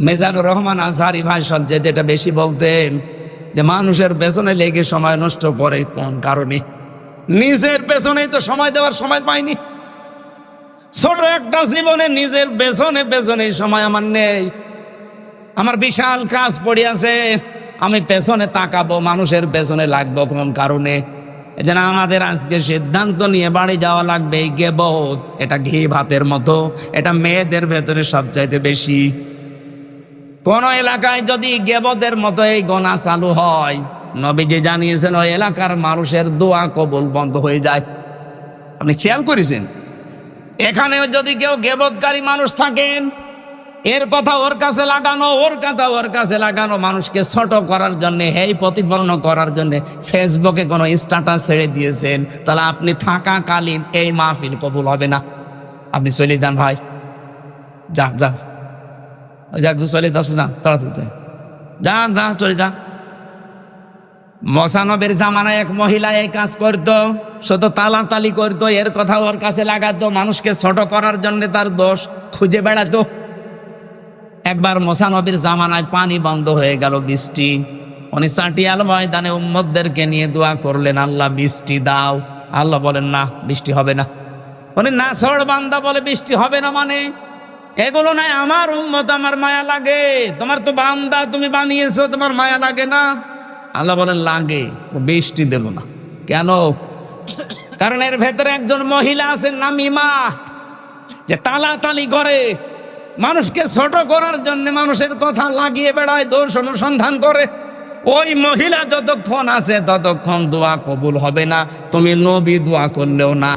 মেজানুর রহমান আজহারি ভাষণ যে যেটা বেশি বলতেন যে মানুষের পেছনে লেগে সময় নষ্ট করে কোন কারণে? নিজের পেছনেই তো সময় দেওয়ার সময় পাইনি। ছোট একটা জীবনে নিজের পেছনে পেছনে সময় আমার নেই। আমার বিশাল কাজ পড়ে আছে। আমি পেছনে তাকাবো, মানুষের পেছনে লাগবো কোন কারণে? যেন আমাদের আজকে সিদ্ধান্ত নিয়ে বাড়ি যাওয়া লাগবে এই গেবত। এটা ঘি ভাতের মতো, এটা মেয়েদের ভেতরে সবচাইতে বেশি। কোন এলাকায় যদি গেবদের মতো এই গনা চালু হয়, নবীজি জানিয়েছেন, ওই এলাকার মানুষের দোয়া কবুল বন্ধ হয়ে যায়। আপনি খেয়াল করেছেন? এখানেও যদি কেউ গেবতকারী মানুষ থাকেন, এর কথা ওর কাছে লাগানো, ওর কথা ওর কাছে লাগানো, মানুষকে ছোট করার জন্য, হেই প্রতিফলন করার জন্য ফেসবুকে কোনো স্ট্যাটাস ছেড়ে দিয়েছেন, তাহলে আপনি থাকাকালীন এই মাহফিল কবুল হবে না। আপনি চলে যান ভাই। যান যান। যাক চলে দশ, যান, তাড়াতাড়ি যান। যান যান, চলে যান। মশানবের জামানায় এক মহিলা এই কাজ করতো শুধু তালাতালি করতো, এর কথা ওর কাছে লাগাতো, মানুষকে ছোট করার জন্য তার দোষ খুঁজে বেড়াতো। একবার মোসানবীর জামানায় পানি বন্ধ হয়ে গেল বৃষ্টি। উনি চাটিয়াল ময়দানে উম্মদদেরকে নিয়ে দোয়া করলেন, আল্লাহ, বৃষ্টি দাও। আল্লাহ বলেন, না, বৃষ্টি হবে না। উনি, না সড় বান্দা বলে বৃষ্টি হবে না মানে? এগুলো নাই আমার উম্মত, আমার মায়া লাগে। তোমার তো বান্দা, তুমি বানিয়েছো, তোমার মায়া লাগে না? আল্লাহ বলেন, লাগে। বৃষ্টি দেব না। কেন? কারণ এর ভেতরে একজন মহিলা আছেন নামিমা যে তালাতালি করে। মানুষকে ছোট করার জন্য মানুষের কথা লাগিয়ে বেড়ায়, দোষ অনুসন্ধান করে। ওই মহিলা যতক্ষণ আছে, ততক্ষণ দোয়া কবুল হবে না। তুমি নবী দোয়া করলেও না।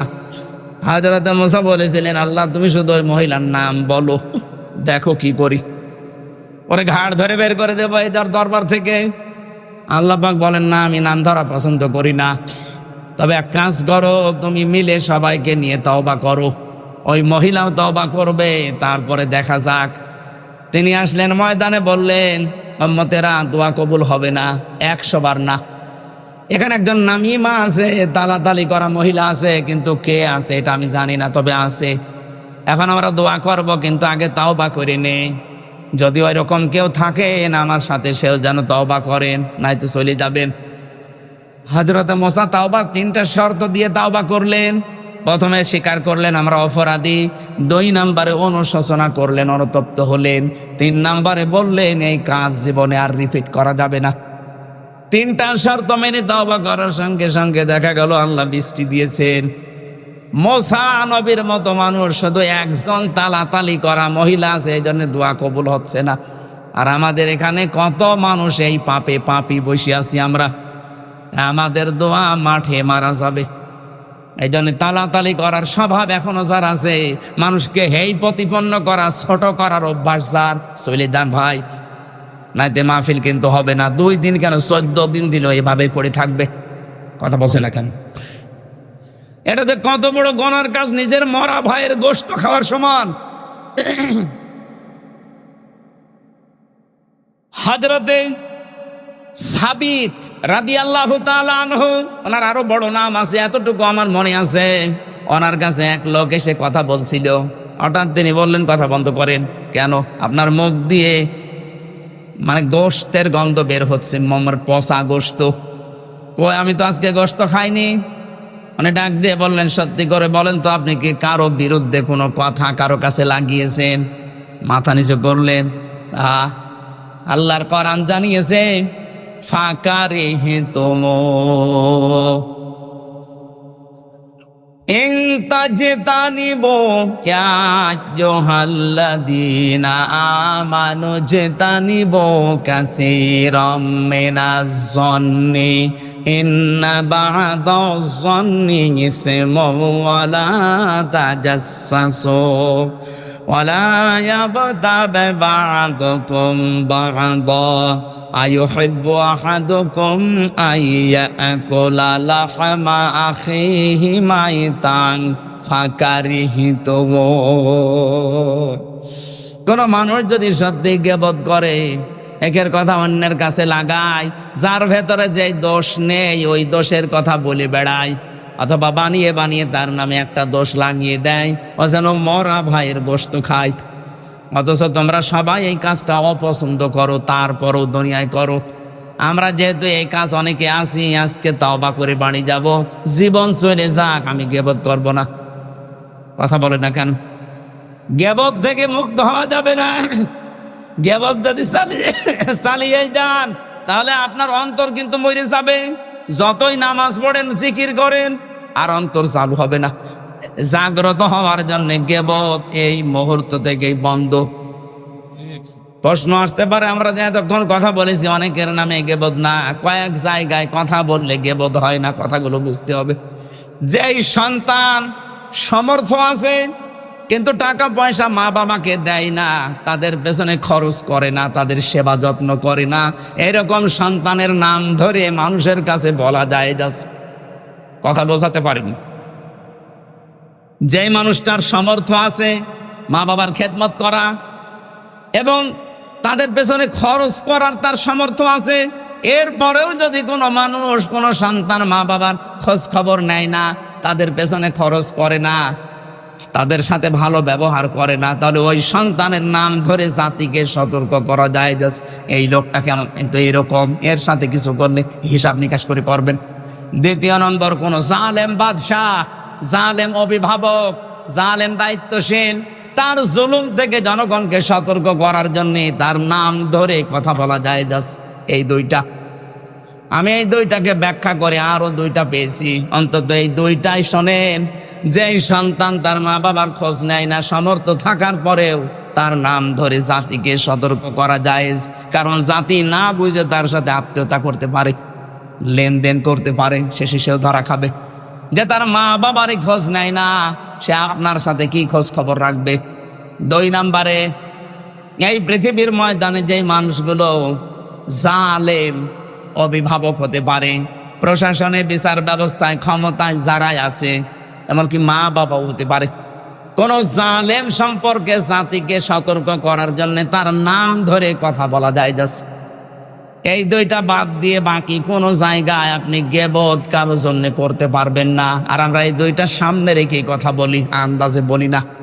হাজরত মোসা বলেছিলেন, আল্লাহ, তুমি শুধু ওই মহিলার নাম বলো, দেখো কি করি। ওরে ঘাড় ধরে বের করে দেবো যার দরবার থেকে। আল্লাহ পাক বলেন, না, আমি নাম ধরা পছন্দ করি না। তবে এক কাজ করো, তুমি মিলে সবাইকে নিয়ে তওবা করো। ওই মহিলাও তওবা করবে, তারপরে দেখা যাক। তিনি আসলেন ময়দানে, বললেন মতেরা দোয়া কবুল হবে না, একশো বার না। এখানে একজন নামিমা আছে, তালাতালি করা মহিলা আছে, কিন্তু কে আছে এটা আমি জানি না, তবে আছে। এখন আমরা দোয়া করব, কিন্তু আগে তাও বা করে নেই। যদি ওই রকম কেউ থাকেন আমার সাথে, সেও যেন তওবা করেন নয়তো চলে যাবেন। হজরত মোসা তাওবা তিনটা শর্ত দিয়ে তাওবা করলেন। প্রথমে স্বীকার করলেন, আমরা অপরাধী। দুই নাম্বারে অনুশোচনা করলেন, অনুতপ্ত হলেন। তিন নাম্বারে বললেন, এই কাজ জীবনে আর রিপিট করা যাবে না। তিনটা শর্ত মেনে তাওবা করার সঙ্গে সঙ্গে দেখা গেল, আল্লাহ বৃষ্টি দিয়েছেন। মোসা নবীর মতো মানুষ, শুধু একজন তালাতালি করা মহিলা আছে এই জন্য দোয়া কবুল হচ্ছে না। আর আমাদের এখানে কত মানুষ এই পাপে পাপি বসে আছি আমরা। আমাদের দোয়া মাঠে মারা যাবে। এই জন্য তালাতালি করার স্বভাব এখনও যার আছে। মানুষকে হেই প্রতিপন্ন করা, ছোট করার অভ্যাস যার। চলে যান ভাই নাইতে মাহফিল কিন্তু হবে না। দুই দিন কেন? চোদ্দ দিন দিল এভাবে পড়ে থাকবে। কথা বলছে না কেন? এটাতে কত বড় গনার কাজ? নিজের মরা ভাইয়ের গোস্ত খাওয়ার সমান। হাজরতে সাবিত রাদি আল্লাহ ওনার আরও বড় নাম আছে, এতটুকু আমার মনে আছে। ওনার কাছে এক লোক এসে কথা বলছিল। হঠাৎ তিনি বললেন, কথা বন্ধ করেন। কেন? আপনার মুখ দিয়ে মানে গোস্তের গন্ধ বের হচ্ছে মোমের পচা গোস্ত কই আমি তো আজকে গোস্ত খাইনি। মানে ডাক দিয়ে বললেন, সত্যি করে বলেন তো, আপনি কি কারও বিরুদ্ধে কোনো কথা কারও কাছে লাগিয়েছেন? মাথা নিচে করলেন আহ আল্লাহর কোরআন জানিয়েছে, ফাঁকা রেহে তোম। ইন তাজতানিবু ইয়া আইয়ুহাল্লাযীনা আমানু জতানিবু কাসীরাম মিনাজ জন্নি ইন্না বা'দাজ জন্নি ইসমুন ওয়া লা তাজাসসু। ولا يغتب بعضكم بعضا أيحب أحدكم أن يأكل لحم أخيه ميتا فكرهتموه কোন মানুষ যদি সত্যি গেবত করে একের কথা অন্যের কাছে লাগায় যার ভেতরে যে দোষ নেই ওই দোষের কথা বলে বেড়ায় অথবা বানিয়ে বানিয়ে তার নামে একটা দোষ লাগিয়ে দেয়, ও যেন মরা ভাইয়ের গোস্ত খায়। অথচ তোমরা সবাই এই কাজটা অপছন্দ করো, তারপরও দুনিয়ায় করো। আমরা যেহেতু এই কাজ অনেকে আসি আজকে তাওবা করে বাড়ি যাব। জীবন চলে যাক, আমি গেবত করব না। কথা বলে না কেন? গেবত থেকে মুক্ত হওয়া যাবে না। গেবত যদি চালিয়ে চালিয়ে যান, তাহলে আপনার অন্তর কিন্তু মরে যাবে। যতই নামাজ পড়েন, জিকির করেন আর অন্তর চালু হবে না। জাগ্রত হওয়ার জন্য গেবত এই মুহূর্ত থেকেই বন্ধ। প্রশ্ন আসতে পারে, আমরা যে কথা বলেছি, অনেকের নামে গেবদ না। কয়েক জায়গায় কথা বললে গেবদ হয় না, কথাগুলো বুঝতে হবে। যেই সন্তান সমর্থ আছে, কিন্তু টাকা পয়সা মা বাবাকে দেয় না, তাদের পেছনে খরচ করে না, তাদের সেবা যত্ন করে না। এরকম সন্তানের নাম ধরে মানুষের কাছে বলা যায় যাচ্ছে কথা বোঝাতে পারিনি। যেই মানুষটার সমর্থ আছে, মা বাবার খেদমত করা এবং তাদের পেছনে খরচ করার তার সামর্থ্য আছে, এরপরেও যদি কোনো মানুষ, কোনো সন্তান মা বাবার খোঁজ খবর নেয় না, তাদের পেছনে খরচ করে না, তাদের সাথে ভালো ব্যবহার করে না, তাহলে ওই সন্তানের নাম ধরে জাতিকে সতর্ক করা যায়। যে এই লোকটা কেন কিন্তু এরকম এর সাথে কিছু করলে হিসাব নিকাশ করে করবেন। দ্বিতীয় নম্বর, কোন জালেম বাদশাহ, জালেম অভিভাবক, জালেম দায়িত্বশীল, তার জুলুম থেকে জনগণকে সতর্ক করার জন্য তার নাম ধরে কথা বলা যায় যাস এই দুইটা। আমি এই দুইটাকে ব্যাখ্যা করে আরও দুইটা পেয়েছি। অন্তত এই দুইটাই শোনেন যে সন্তান তার মা বাবার খোঁজ নেয় না, সমর্থ থাকার পরেও তার নাম ধরে জাতিকে সতর্ক করা যায়, কারণ জাতি না বুঝে তার সাথে আত্মীয়তা করতে পারে। লেনদেন করতে পারে, সে সেও ধরা খাবে। যে তার মা বাবারই খোঁজ নেয় না, সে আপনার সাথে কি খোঁজ খবর রাখবে? দুই নাম্বারে, এই পৃথিবীর ময়দানে যে মানুষগুলো জালেম, অভিভাবক হতে পারে, প্রশাসনে বিচার ব্যবস্থায় ক্ষমতায় যারাই আছে, এমনকি মা বাবাও হতে পারে। কোন জালেম সম্পর্কে জাতিকে সতর্ক করার জন্য তার নাম ধরে কথা বলা যায় যাচ্ছে এই দুইটা বাদ দিয়ে বাকি কোনো জায়গায় আপনি গেবত কারোর জন্য করতে পারবেন না। আর আমরা এই দুইটা সামনে রেখে কথা বলি, আন্দাজে বলি না।